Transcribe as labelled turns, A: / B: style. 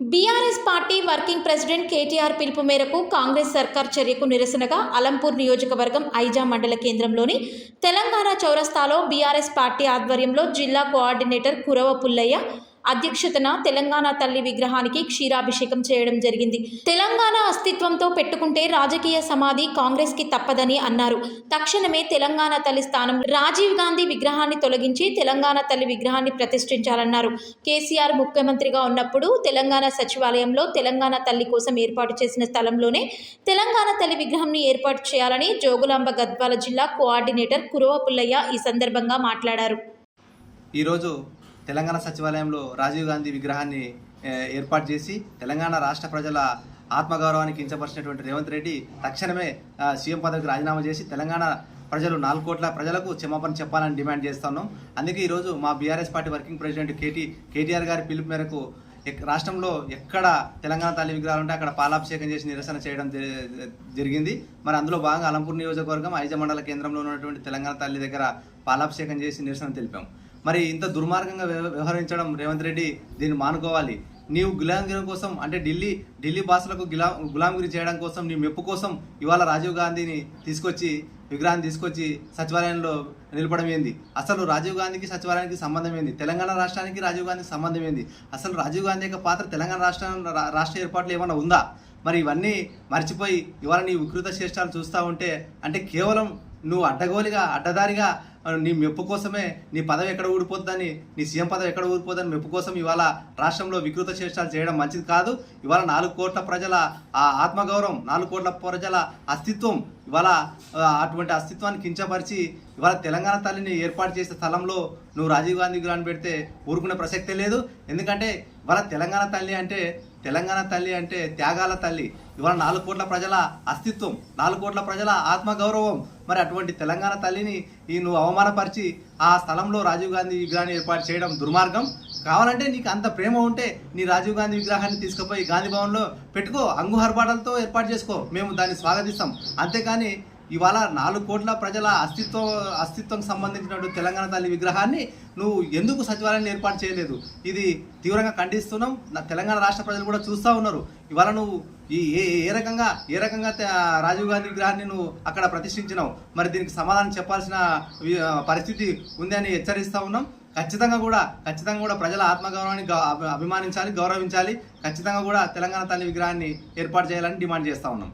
A: BRS party working president KTR పిలుపు మేరకు కాంగ్రెస్ సర్కార్ చర్యకు నిరసనగా అలంపూర్ నియోజకవర్గం ఐజా మండల కేంద్రంలోని తెలంగాణ చౌరస్తాలో బీఆర్ఎస్ పార్టీ ఆధ్వర్యంలో జిల్లా కోఆర్డినేటర్ కురవ పుల్లయ్య అధ్యక్షతన తెలంగాణ తల్లి విగ్రహానికి క్షీరాభిషేకం చేయడం జరిగింది. తెలంగాణ అస్తిత్వంతో పెట్టుకుంటే రాజకీయ సమాధి కాంగ్రెస్కి తప్పదని అన్నారు. తక్షణమే తెలంగాణ తల్లి స్థానం రాజీవ్ గాంధీ విగ్రహాన్ని తొలగించి తెలంగాణ తల్లి విగ్రహాన్ని ప్రతిష్ఠించాలన్నారు. కేసీఆర్ ముఖ్యమంత్రిగా ఉన్నప్పుడు తెలంగాణ సచివాలయంలో తెలంగాణ తల్లి కోసం ఏర్పాటు చేసిన స్థలంలోనే తెలంగాణ తల్లి విగ్రహంని ఏర్పాటు చేయాలని జోగులాంబ గద్వాల జిల్లా కోఆర్డినేటర్ కురవ పుల్లయ్య ఈ సందర్భంగా మాట్లాడారు.
B: ఈరోజు తెలంగాణ సచివాలయంలో రాజీవ్ గాంధీ విగ్రహాన్ని ఏర్పాటు చేసి తెలంగాణ రాష్ట్ర ప్రజల ఆత్మగౌరవానికి కించపరిచినటువంటి రేవంత్ రెడ్డి తక్షణమే సీఎం పదవికి రాజీనామా చేసి తెలంగాణ ప్రజలు నాలుగు కోట్ల ప్రజలకు క్షమాపణ చెప్పాలని డిమాండ్ చేస్తున్నాం అందుకే ఈరోజు మా BRS party working president KT KTR గారి పిలుపు మేరకు రాష్ట్రంలో ఎక్కడ తెలంగాణ తల్లి విగ్రహాలు ఉంటే అక్కడ పాలాభిషేకం చేసి నిరసన చేయడం జరిగింది. మరి అందులో భాగంగా అలంపూర్ నియోజకవర్గం ఐజ మండల కేంద్రంలో ఉన్నటువంటి తెలంగాణ తల్లి దగ్గర పాలాభిషేకం చేసి నిరసన తెలిపాం. మరి ఇంత దుర్మార్గంగా వ్యవ- వ్యవహరించడం రేవంత్ రెడ్డి దీన్ని మానుకోవాలి. నీవు గులాంగిరి కోసం అంటే ఢిల్లీ ఢిల్లీ భాషలకు గులా గులాంగిరి చేయడం కోసం నీ మెప్పు కోసం ఇవాళ రాజీవ్ గాంధీని తీసుకొచ్చి విగ్రహాన్ని తీసుకొచ్చి సచివాలయంలో నిలపడం ఏంది? అసలు రాజీవ్ గాంధీకి సచివాలయానికి సంబంధం ఏంది? తెలంగాణ రాష్ట్రానికి రాజీవ్ గాంధీకి సంబంధం ఏంది? అసలు రాజీవ్ గాంధీ యొక్క పాత్ర తెలంగాణ రాష్ట్రంలో రా- రాష్ట్ర ఏర్పాట్లు ఏమైనా ఉందా? మరి ఇవన్నీ మర్చిపోయి ఇవాళ నీ వికృత శేష్టాలు చూస్తూ ఉంటే అంటే కేవలం నువ్వు అడ్డగోలిగా అడ్డదారిగా నీ మెప్పు కోసమే నీ పదవి ఎక్కడ ఊడిపోతుందని నీ సీఎం పదవి ఎక్కడ ఊడిపోతుందని మెప్పు కోసం ఇవాళ రాష్ట్రంలో వికృత చేష్టాలు చేయడం మంచిది కాదు. ఇవాళ నాలుగు కోట్ల ప్రజల ఆ ఆత్మగౌరవం నాలుగు కోట్ల ప్రజల అస్తిత్వం ఇవాళ అటువంటి అస్తిత్వాన్ని కించపరిచి ఇవాళ తెలంగాణ తల్లిని ఏర్పాటు చేసే స్థలంలో నువ్వు రాజీవ్ గాంధీ విగ్రహాన్ని పెడితే ఊరుకునే ప్రసక్తే లేదు. ఎందుకంటే ఇవాళ తెలంగాణ తల్లి అంటే తెలంగాణ తల్లి అంటే త్యాగాల తల్లి. ఇవాళ నాలుగు కోట్ల ప్రజల అస్తిత్వం నాలుగు కోట్ల ప్రజల ఆత్మగౌరవం. మరి అటువంటి తెలంగాణ తల్లిని ఈ నువ్వు అవమానపరిచి ఆ స్థలంలో రాజీవ్ గాంధీ విగ్రహాన్ని ఏర్పాటు చేయడం దుర్మార్గం. కావాలంటే నీకు అంత ప్రేమ ఉంటే నీ రాజీవ్ గాంధీ విగ్రహాన్ని తీసుకుపోయి గాంధీ భవన్లో పెట్టుకో అంగుహర్బాటలతో ఏర్పాటు చేసుకో. మేము దాన్ని స్వాగతిస్తాం. అంతేకాని ఇవాళ నాలుగు కోట్ల ప్రజల అస్తిత్వం అస్తిత్వం సంబంధించినటువంటి తెలంగాణ తల్లి విగ్రహాన్ని నువ్వు ఎందుకు సచివాలయాన్ని ఏర్పాటు చేయలేదు? ఇది తీవ్రంగా ఖండిస్తున్నాం. తెలంగాణ రాష్ట్ర ప్రజలు కూడా చూస్తూ ఉన్నారు. ఇవాళ నువ్వు ఈ ఏ ఏ రకంగా ఏ రకంగా రాజీవ్ గాంధీ విగ్రహాన్ని నువ్వు అక్కడ ప్రతిష్ఠించినావు? మరి దీనికి సమాధానం చెప్పాల్సిన పరిస్థితి ఉందని హెచ్చరిస్తూ ఉన్నాం. ఖచ్చితంగా కూడా ఖచ్చితంగా కూడా ప్రజల ఆత్మగౌరవాన్ని అభిమానించాలి గౌరవించాలి. ఖచ్చితంగా కూడా తెలంగాణ తల్లి విగ్రహాన్ని ఏర్పాటు చేయాలని డిమాండ్ చేస్తూ ఉన్నాం.